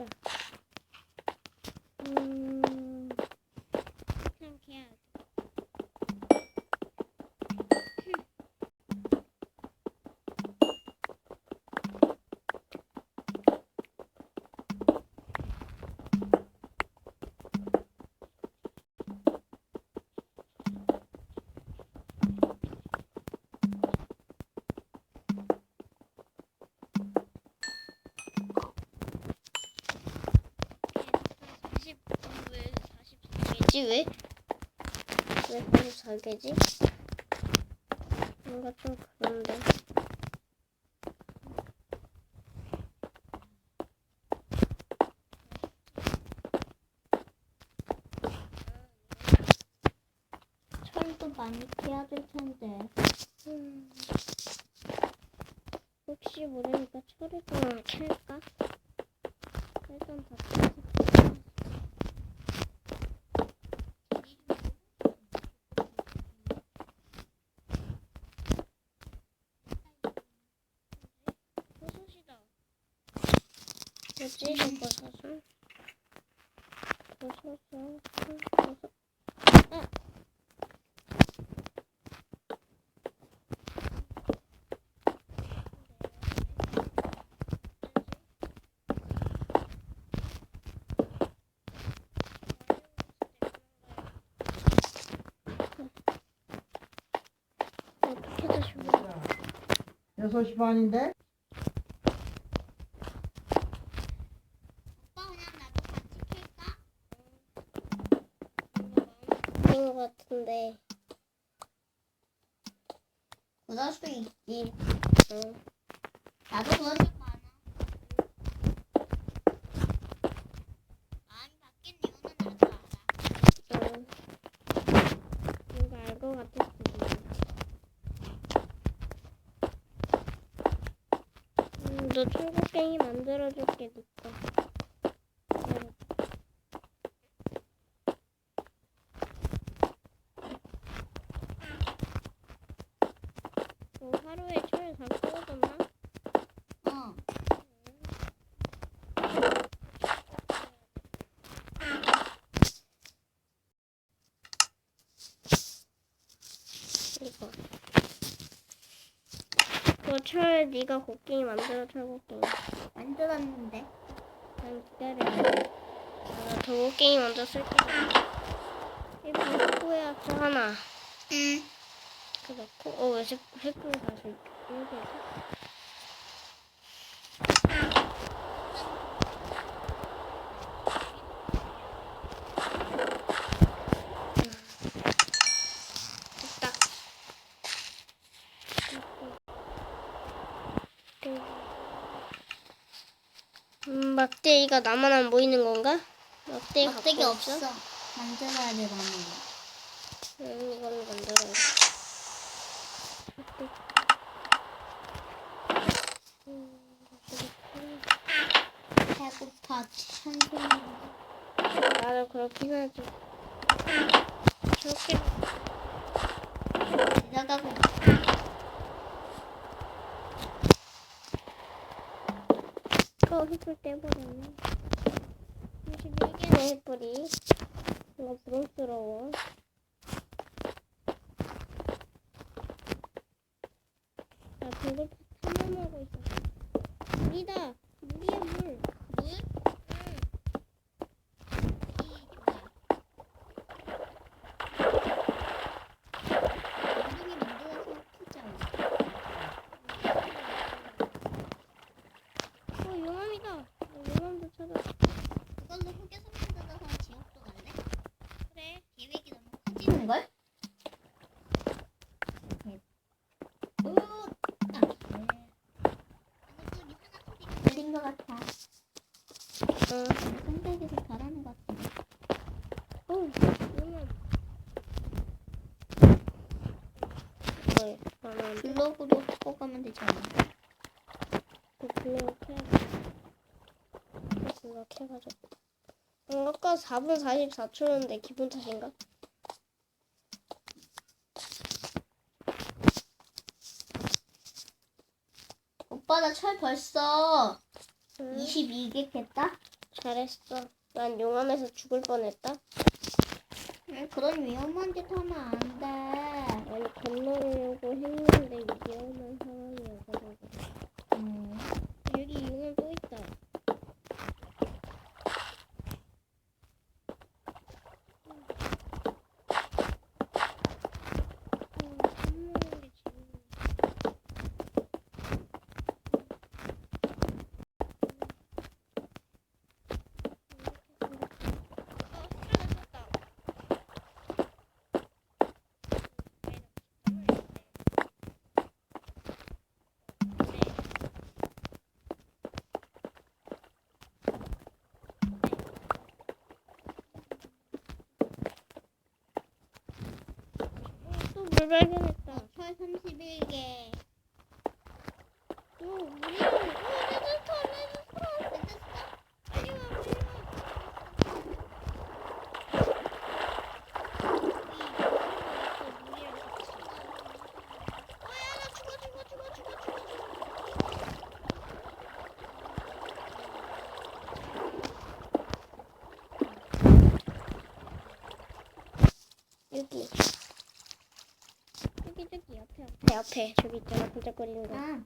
해 44개지 왜? 왜 44개지? 뭔가 좀 그런데. 철도 많이 캐야 될 텐데. 음, 혹시 모르니까 철을 좀 캘까? 일단 다. 뭐지? 버섯은? 버섯은? 버섯. 아! 어떻게 다시 올라? 6시 반인데? 오빠 그냥 나도 같이 캘까? 아닌 것 같은데. 그럴 수 있지. 응. 나도 그런 적 많아. 마음이 바뀐 이유는 나도 알아. 응. 뭔가 알 것 같았어. 음, 너 철곡갱이 만들어줄게, 니꺼. 응. 너 하루에 철다 구워줬나? 어. 이거. 그거 철 네가 곡괭이 만들어 철곡갱이. 만들었는데. 난 기다려. 내가 더 곡괭이 먼저 쓸게. 이거 후회하자 하나. 응. 그렇고 어왜 횃불 다시 여기에서 됐다 음, 막대기가 나만 안 보이는 건가? 막대기 없어. 만들어야 돼, 나는. 음, 이걸로 만들어야 돼. 음, 배고파. 찬송이. 나도 그렇긴 하지. 저렇게 지나가고. 어, 횃불 떼버렸네. 21개네, 횃불이. 뭔가 부담스러워. 나 배고파 탐험하고 있어. 물이다! 물이야, 물. 물? 응. 만들어서 피자. 어, 용암이다. 나 용암도 찾아. 그걸로 흑여서 만들어서 지옥도 갈래? 그래. 계획이 너무 커지는 걸? 오, 아, 네. 이것도 하나 소리가 들린 것 같아. 어, 생각에서 잘하는 것 같아. 어, 용암. 뭐야, 나는 블록으로 뽑아가면 되잖아. 그 블록 해야겠다. 그 블록 해가지고. 어, 아까 4분 44초였는데 기분 탓인가? 오빠 나 철 벌써 응. 22개 캤다? 잘했어. 난 용암에서 죽을 뻔했다. 왜 그런 위험한 짓 하면 안 돼. 아니 건너려고 했는데 위험한 상황이어가지고. 음. 여기 용암 또 있다. 음, 탐나는 게 지금. 어, 사라졌다. 또물 발견했다. 철 31개. 또. 어, 레드스톤, 레드스톤. 옆에 저기 있잖아 반짝거리는 거. 아,